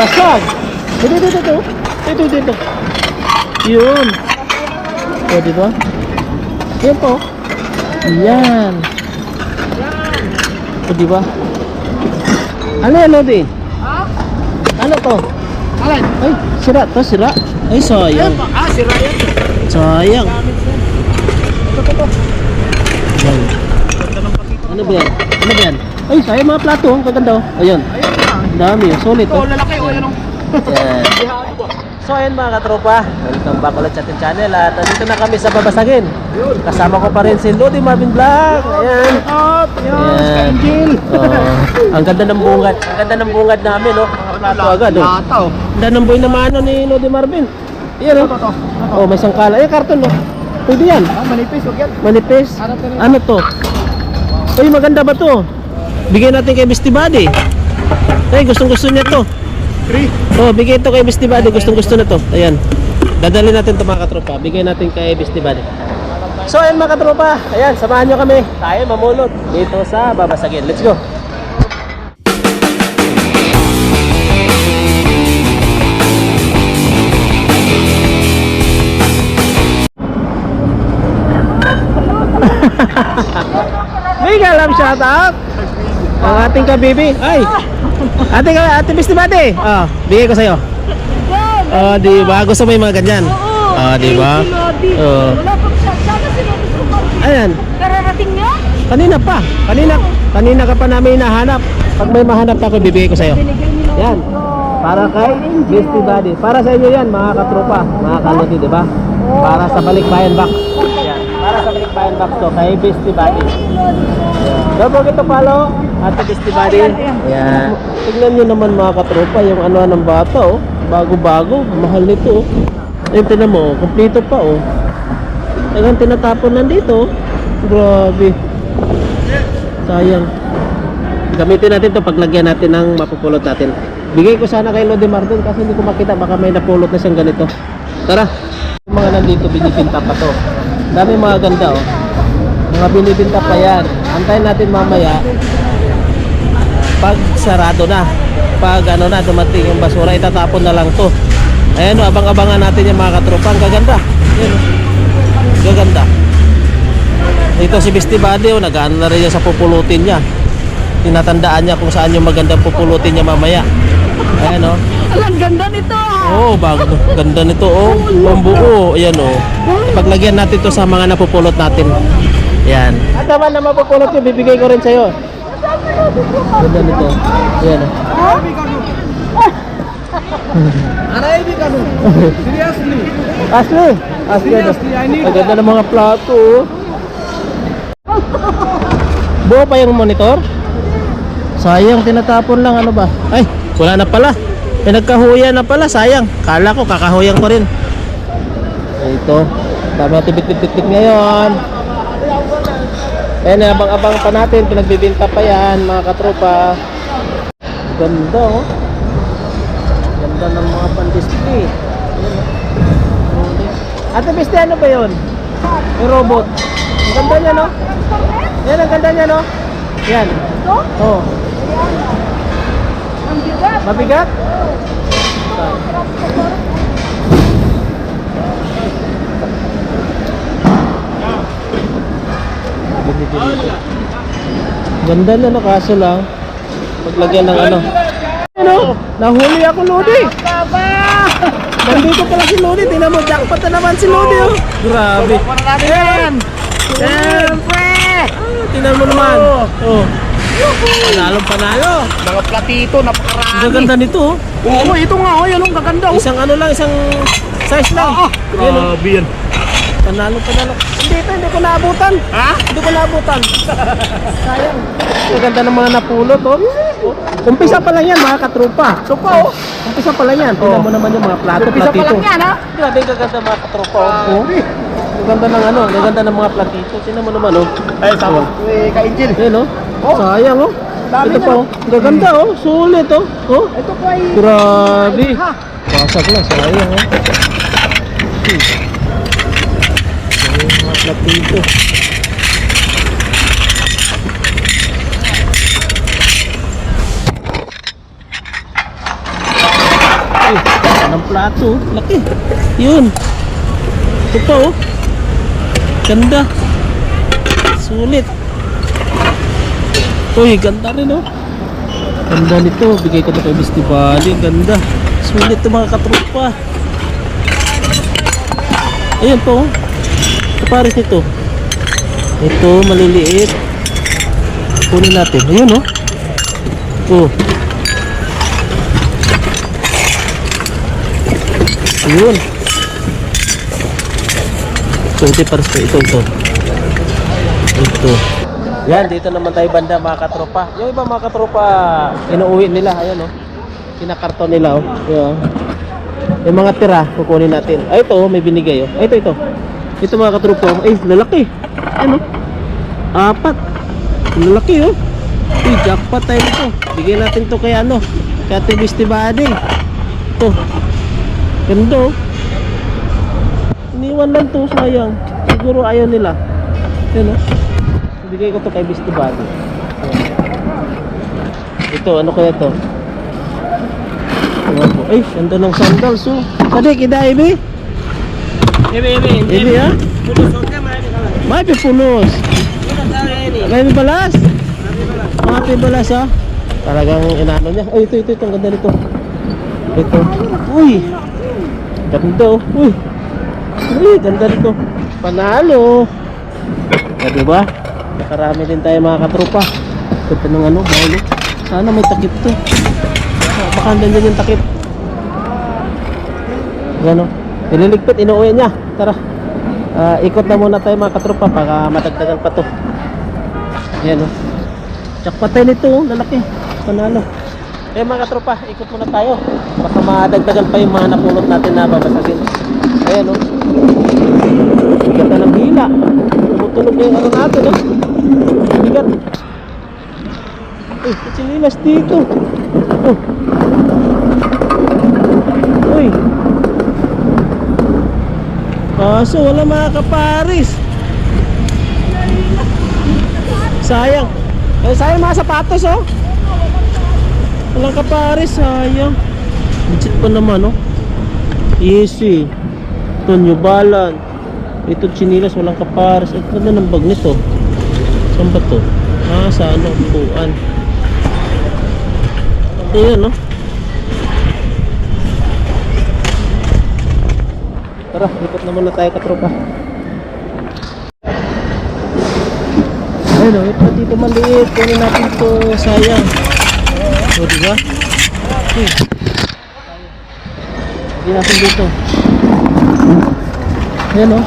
basag. Dito, dito, dito. Dito, dito. Yun. O, di ba? Yan po. Yan. O, di ba? Ano yan, Lodi? Ano to? Alin? Ay, sira to, sira. Ay, sayang. Ah, si Ryan. Sayang. Ito, ito, ito. Yan. Ano ba yan? Ano ba yan? Ay, sayang mga plato. Ang kaganda. oh. Ayun. Ayun. Ang dami. oh. Solid. Ito, Oh. lalaki. Yan. Yan. So ayun mga katropa, welcome back ulit sa ating channel at nandito na kami sa Babasagin. Kasama ko pa rin si Lodi Marvin Vlog. Ayan. Up. Yan. Ayan. Angel. Oh, ang ganda ng bungad. Ang ganda ng bungad namin, no? Plato agad, oh. Lata, oh. Ang ganda ng boy na mano ni Lodi Marvin. Ayan, Ito, oh. ito. Oh, may sangkala. Ay, karton, no? Pwede yan. Ah, manipis. Huwag yan. Manipis. Rin. Ano to? Uy, maganda ba to? Bigyan natin kay Misty Buddy. Ay, gustong gusto niya to. Three. Oh, bigay ito kay Misty Buddy. Gustong gusto na to. Ayan. Dadali natin ito mga katropa. Bigay natin kay Buddy. So, ayan mga katropa. Ayan, samahan nyo kami. Tayo mamulot dito sa Babasagin. Let's go. Big alam shout out. Ang ating kabibi. Ay. Ate ka, ate Misty Buddy. Ah, bigay ko sa'yo. Oh, di ba? Gusto mo yung mga ganyan? Ah, di ba? Oo. Wala pang sana sinunod ko pa. Ayan. Kararating niya? Kanina pa. Kanina. Kanina ka pa namin hinahanap. Pag may mahanap ako, bibigay ko sa'yo. Yan. Para kay Misty Buddy. Para sa inyo yan, mga katropa. Mga kalodi, di ba? Para sa balikbayan box. Yan. Para sa balikbayan box to, kay Misty Buddy. Don't forget to follow at Misty Buddy. Ayan. Tignan nyo naman mga katropa, yung ano ng bata, oh. Bago-bago. Mahal nito, oh. Ayun, tinan mo, oh. Kompleto pa, oh. Talagang tinatapon lang dito. oh. Grabe. Sayang. Gamitin natin to paglagyan natin ng mapupulot natin. Bigay ko sana kay Lodi Martin kasi hindi ko makita baka may napulot na siyang ganito. Tara. Yung mga nandito binibinta pa to. Dami mga ganda oh. Mga binibinta pa yan. Antayin natin mamaya pag sarado na. Pag ano na dumating yung basura itatapon na lang to. Ayan oh, abang-abangan natin yung mga katropa. Ang gaganda. Yan oh. Gaganda. Ito si Misty Buddy, oh, nag-ano na rin niya sa pupulutin niya. Tinatandaan niya kung saan yung magandang pupulutin niya mamaya. Ayan oh. Alang ganda nito. Oh, bago. Ganda nito oh. Ang buo. Ayan oh. Paglagyan natin to sa mga napupulot natin. Ayan. At naman na mapupulot ko, bibigay ko rin sa'yo. Ganda nito. Ayan oh. Aray, ka. Seriously. Ano? Seriously, I need Ang ganda ng mga plato. oh. Buo pa yung monitor? Sayang, tinatapon lang. Ano ba? Ay, wala na pala. Pinagkahuyan na pala. Sayang. Kala ko, kakahuyang ko rin. Ito. Dami natin bit-bit-bit ngayon. Ayan, abang-abang pa natin. Pinagbibinta pa yan, mga katropa. Ganda, oh. Ganda ng mga pan-display. Ate Biste, ano ba yun? Yung robot. Ang ganda niya, no? Yan, ang ganda niya, no? Yan. Ito? Oh. Ang bigat. Mabigat? Ganda na no, kaso lang Maglagyan ng ano Ano? Nahuli ako Lodi Baba! Nandito pala si Lodi Tingnan mo, jackpot na naman si Lodi oh. Grabe Para natin yan. Siyempre Tingnan mo naman Oh Panalong panalo Mga platito, Ang napakarami. ganda nito oh. Oo, ito nga. Oh, yan ang gaganda. Oh. Isang ano lang, isang size lang. Ah, oh. grabe yan. Panalo, panalo. Hindi ito, hindi ko naabutan. Ha? Hindi ko naabutan. Sayang. Ang ganda ng mga napulot, oh. oh. Umpisa pa lang yan, mga katrupa. Ito pa, oh. Umpisa pa lang yan. Tingnan mo naman yung mga plato, Umpisa pa platito. lang yan, ha? Grabe, ang gaganda mga katrupa, oh. oh. Ang ganda ng ano, ang ganda ng mga platito. Tingnan mo naman, oh. Ay, sama. Eh, ka-Angel. Yan, oh. Sayang, oh. Dami Ito na. pa, oh. Ang gaganda, oh. Sulit, oh. Oh. Ito po ay... Grabe. Ha? Basag lang, sayang ha. Hmm. Platito. Uy, ng plato. Laki. Yun. Ito pa oh. Ganda. Sulit. Uy, ganda rin oh. Ganda nito. Bigay ko na kay Bali. Ganda. Sulit to mga katropa. Ayan po. oh. Kapares nito. Ito, maliliit. Kunin natin. Ayun oh. Oh. Ayun. So, ito pares ko. Ito, ito. Ito. Yan, dito naman tayo banda mga katropa. Yung iba mga katropa, inuuwi nila. Ayan oh. Kinakarton nila oh. Ayan, oh. Yung mga tira, kukunin natin. Ay, ito, may binigay oh. Ay, ito, ito. Ito mga katropa. Ay, lalaki. Ano? Apat. Lalaki oh. Uy, jackpot tayo nito. Bigyan natin to kay ano. Kay Ate Misty Bade. Ito. Ganda oh. Iniwan lang to, sayang. Siguro ayaw nila. Yan oh. Bigay ko to kay Misty Bade. Ito, ano kaya to? Ay, ganda ng sandals oh. Sadik, iday, Ibi? Ibi ha? May pipulos. May balas. Mga pibalas ha. Talagang inano niya. Ay, ito, ito, ito. Ang ganda nito. Ito. Uy. Ganda oh. Uy. Uy, ganda nito. Panalo. O, diba? Nakarami din tayo mga katropa. Ito ng ano, bawlo. Sana may takip to. Ah, Baka nandiyan yung takip. Gano. Ililigpit, inuwi niya. Tara. Ah, ikot na muna tayo mga katropa baka matagdagan pa to. Ayan oh. Jackpot tayo nito, oh, lalaki. Panalo. Eh mga katropa, ikot muna tayo. Baka madagdagan pa yung mga napulot natin na babasagin. Ayan oh. Ganda ng hila. Tumutulog na yung ano natin oh. Bigat. Uy, sinilas dito. Oh. Uy. Kaso wala mga kaparis. Sayang. Eh, sayang mga sapatos oh. Walang kaparis, sayang. Legit pa naman oh. Easy. Ito New Balance. Ito chinilas, walang kaparis. Ito ganda ng bag nito. Saan ba to? Ah, sa ano, upuan. Ayan oh. Tara, ikot na muna tayo katropa. Ayun o, ito dito maliit. Kunin natin ito, sayang. O, diba? Okay. Hindi natin dito. Ayan o,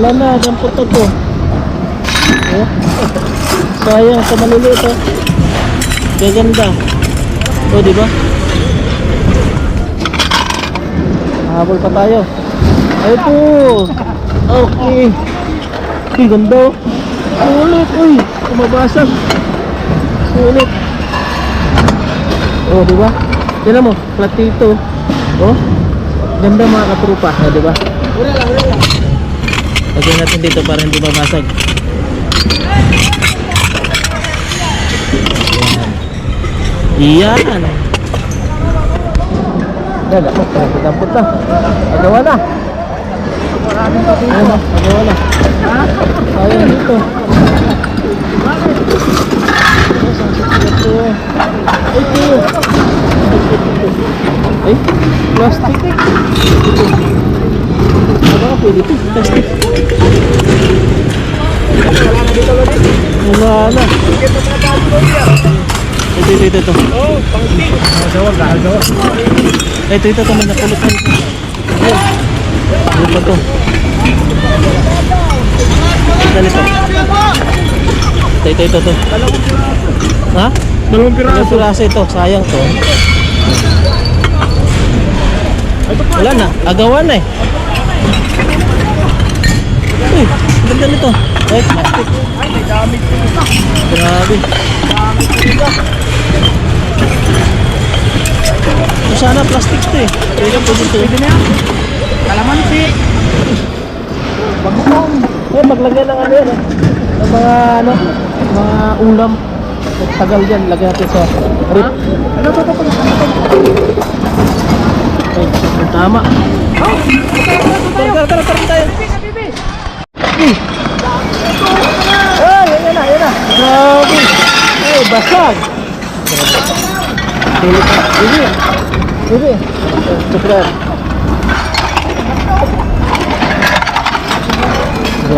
wala na, dampot na to. O, sayang, sa maliliit o. Gaganda. O, diba? Habol pa tayo. Ito. Okay. Uy, ganda. oh. Sulit. Uy, kumabasag. Sulit. Oh, di ba? Tignan mo, platito. Oh. Ganda mga katrupa, oh, di ba? Lagyan natin dito para hindi mabasag. Yan. Yan. Yan, ako, dampot na. Agawa na. Ayun, agawa na. Sayang dito. Ito. Ito. Ay, plastic. Ano ka pwede ito? Plastic. Wala na. Ito, ito, ito, ito. Oh, pangting. Gasawa, gasawa. Ito, ito, ito. May napulot na ito. Ano ba ito? Ito, ito. Ito, ito, ito, ito. Ha? Dalawang Ilang piraso ito? Sayang to. Wala na. Agawan na eh. Uy, ganda nito. Ay, plastic. Ay, may gamit ko ito. Grabe. Sana plastic to eh. Pwede dito. Pwede na yan. Kalamansi. Bagong. Eh, maglagay ng ano yan eh. Ng mga ano, mga ulam. Tagal yan, lagyan natin sa rip. Ano to, to, to, to, to. Ay, tama. Tara, tara, tara, tayo. Eh. Ay, yan na, yan na. Grabe. Ay, basag. Grabe. Bibi. Bibi. Sukran.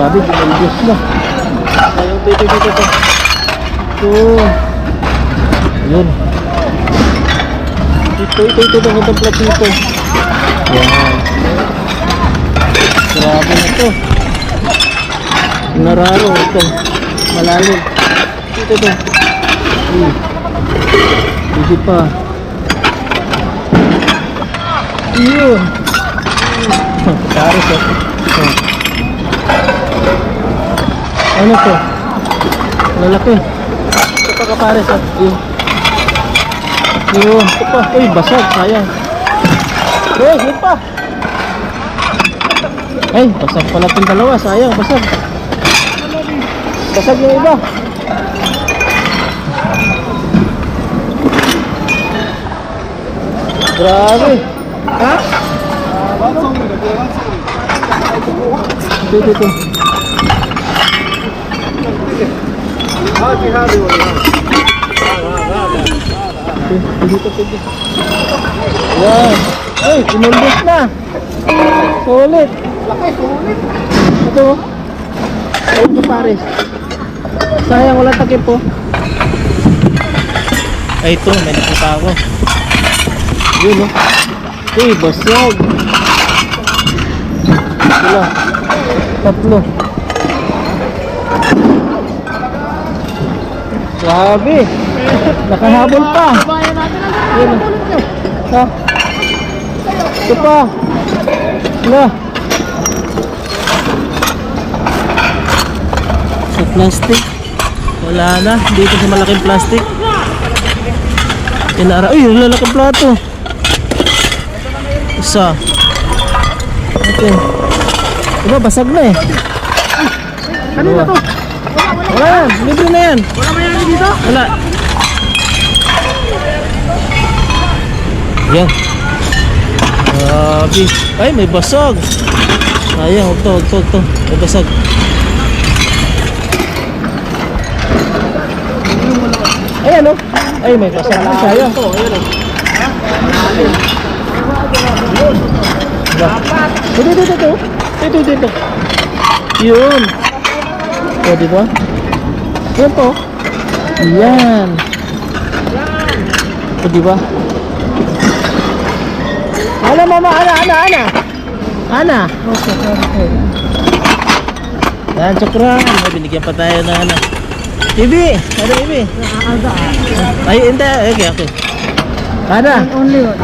Grabe, binalbos na. Ayun, dito, dito, dito. Ito. Yun. Ito, ito, ito, ito, ito, platito. Yan. Grabe na to. Nararo ito. Malalim. Ito, ito. Hmm. Hindi pa. Yun. Karis oh. Oh. Ano to? Lalaki. Ito pa kapares oh. Yun. Yun. Ito pa. Uy, basag. Sayang. Eh, yun pa. Ay, basag pala itong dalawa. Sayang, basag. Basag yung iba. Grabe. Ha? Ito, ito, ito. Yan. Ay, inulbos na. Sulit. Laki, sulit. Ito. Ito pares. Sayang wala takip po. Ay, ito. May nakita ako. Yun, oh. Uy, basag. Sila. Tatlo. Grabe. Nakahabol pa. Yun. oh. Ha? Ito pa. Wala. Sa plastic. Wala na. Dito sa malaking plastic. Inara. Uy, lalaking plato. Isa. Okay. Diba, basag na eh. Kanina to? Wala yan. Libre na yan. Wala ba yan dito? Wala. Yan. Grabe. Ay, may basag. Sayang, huwag to, huwag to, huwag to. May basag. Ayan o. Ay, may basag na. Sayang. Ayan o. Dito, dito, dito. Dito, dito. Yun. O, di ba? Yan po. Yan. O, di ba? Ana, mama, ana, ana, ana. Ana. Yan, chukran. May binigyan pa tayo na ano. Ibi! Ano, Ibi? Ay, hindi. Okay, okay. Ana. Only one.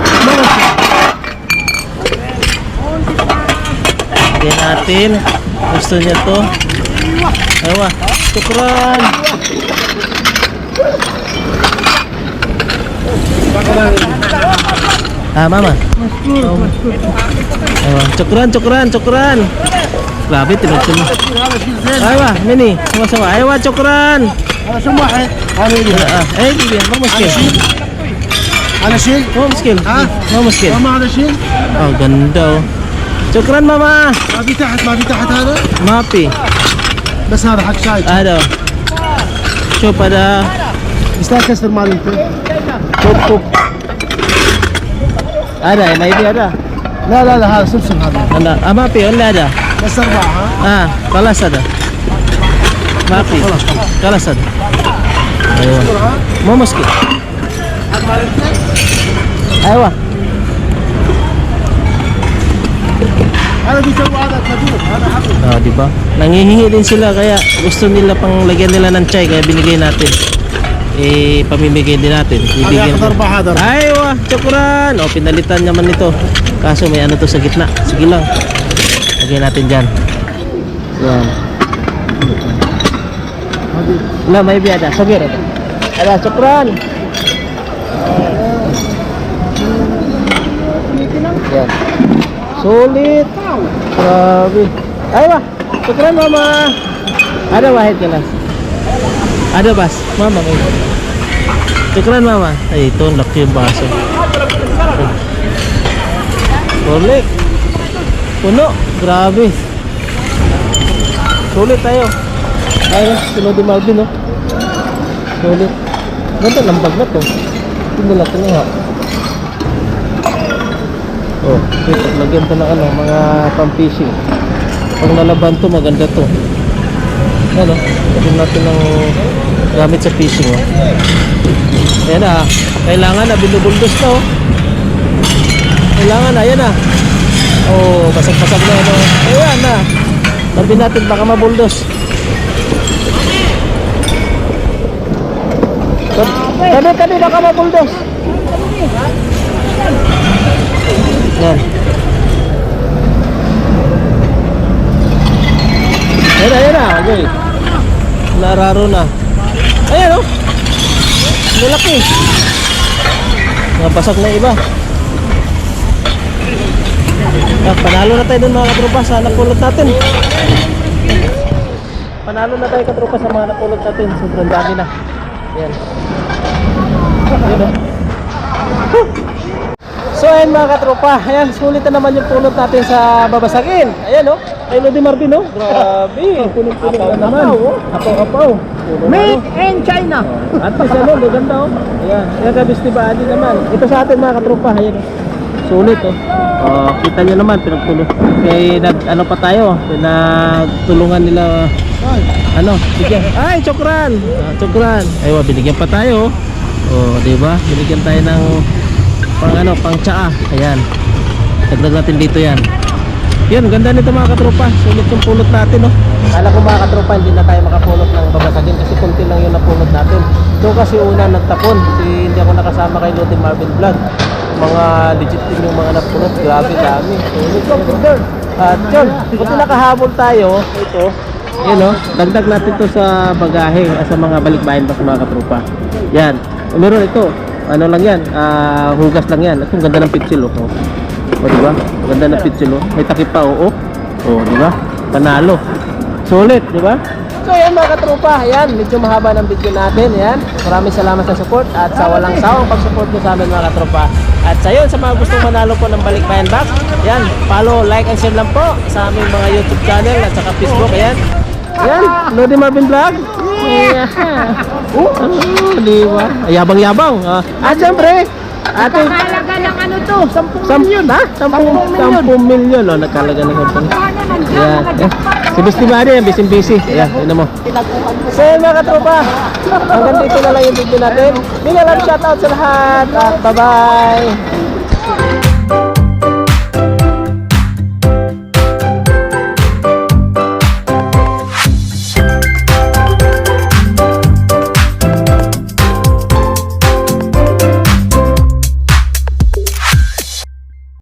Lagyan natin. Gusto niya to. Ewa, tukeran. Ah, mama. Oh. cukuran, cukuran, tukeran, tidak Grabe, tinutin. Ewa, mini. Sama-sama. Ewa, tukeran. Semua, eh. Ah, ah. Eh, dia mama skill. Ada skill? Mama skill. Ha? Mama skill. Mama ada skill? Oh, gendau. Cukuran, mama. Mabi tahat, mabi tahat ada? Eh. Mabi. بس هذا حق شاي. هذا. شوف هذا. يستاهل كسر انت. شوف شوف. هذا ما يبي هذا. لا لا لا هذا سمسم هذا. لا آه، ما في ولا هذا. بس أربعة ها؟ آه خلاص هذا. ما في. خلاص هذا. أيوه. مو مشكلة. أيوه. oh, di ba? Nangihingi din sila kaya gusto nila pang lagyan nila ng chai kaya binigay natin. Eh pamimigay din natin. Ibigay ko. Ay, wah, chokuran. Oh, pinalitan naman nito. Kaso may ano to sa gitna. Sige lang. Lagyan natin diyan. Yan. La may biada, sabir. Ada chokuran. Yan. Sulit. Grabe. Aywa, chukran mama. Ada wahid kelas. Ada bas. Mama may. Chukran mama. Ay, ito ang laki yung baso. Rolex. Puno. Grabe. Sulit tayo. Ay, sunod yung Marvin, no? Sulit. Ganda, lambag na to. Hindi nila ito nga. Oh, ito, lagyan to ng ano, mga pang-fishing. Pag nalaban to, maganda to. Ano, lagyan natin ng gamit sa fishing, oh. Ayan na, kailangan na, binubuldos na, oh. Kailangan na, ayan na. Oh, basag-basag na, ano. Ayan na. Sabi natin, baka mabuldos. Sabi, sabi, baka mabuldos. Yan. Ayan na, ayan na. Okay. Nararo na. Ayan o. Oh. Malaki. Nabasag na iba. Ah, panalo na tayo dun mga katropa sa napulot natin. Panalo na tayo katropa sa mga napulot natin. Sobrang dami na. Ayan. Ayan o. So ayan mga katropa, ayan, sulit na naman yung pulot natin sa babasagin. Ayan oh, ay Lodi Marvin oh. Grabe, puno-puno na naman. Apaw-apaw. Made in China. At least ano, maganda oh. Ayan, ayan kabis body naman. Ito sa atin mga katropa, ayan oh. Sulit oh. Oh, kita nyo naman, pinagpulo. Kaya nag, ano pa tayo, pinagtulungan nila, ano, bigyan. Ay, chokran! Ah, chokran. Aywa, binigyan pa tayo. Oh, di ba? Binigyan tayo ng pang ano, pang tsaa. Ayan. Dagdag natin dito yan. Yan, ganda nito mga katropa. Sulit yung pulot natin, no? Kala ko mga katropa, hindi na tayo makapulot ng babasagin kasi kunti lang yung napulot natin. So kasi una nagtapon, si hindi ako nakasama kay Lodi Marvin Vlog. Mga legit din yung mga napulot. Grabe, dami. Sulit yun. At yun, kung nakahabol tayo, ito, yun no, dagdag natin to sa bagahe, ah, sa mga balikbayan pa sa mga katropa. Yan. Meron ito, ano lang yan, ah, hugas lang yan. At ang ganda ng pitsil, oh. O, di ba? Ang Ganda ng pitsil, oh. May takip pa, oo. Oh, di ba? Panalo. Sulit, di ba? So, yan mga katropa. Ayan, medyo mahaba ng video natin. Ayan. Maraming salamat sa support at sa walang sawang pag-support nyo sa amin mga katropa. At sa yun, sa mga gustong manalo po ng Balikbayan Box, ayan, follow, like, and share lang po sa aming mga YouTube channel at saka Facebook. Ayan. Ayan, Lodi Marvin Vlog. Yeah. Oh, di ba? Yabang-yabang. Ah, at syempre, ating ano to? 10 Sam milyon, ha? 10 10 milyon. Oh, nagkalaga ng company. Yan. Eh, si Busty Buddy, yan, busy busy. Yan, yun mo. So, yun, mga katropa. Hanggang dito na lang yung video natin. Big love shoutout sa lahat. At bye-bye.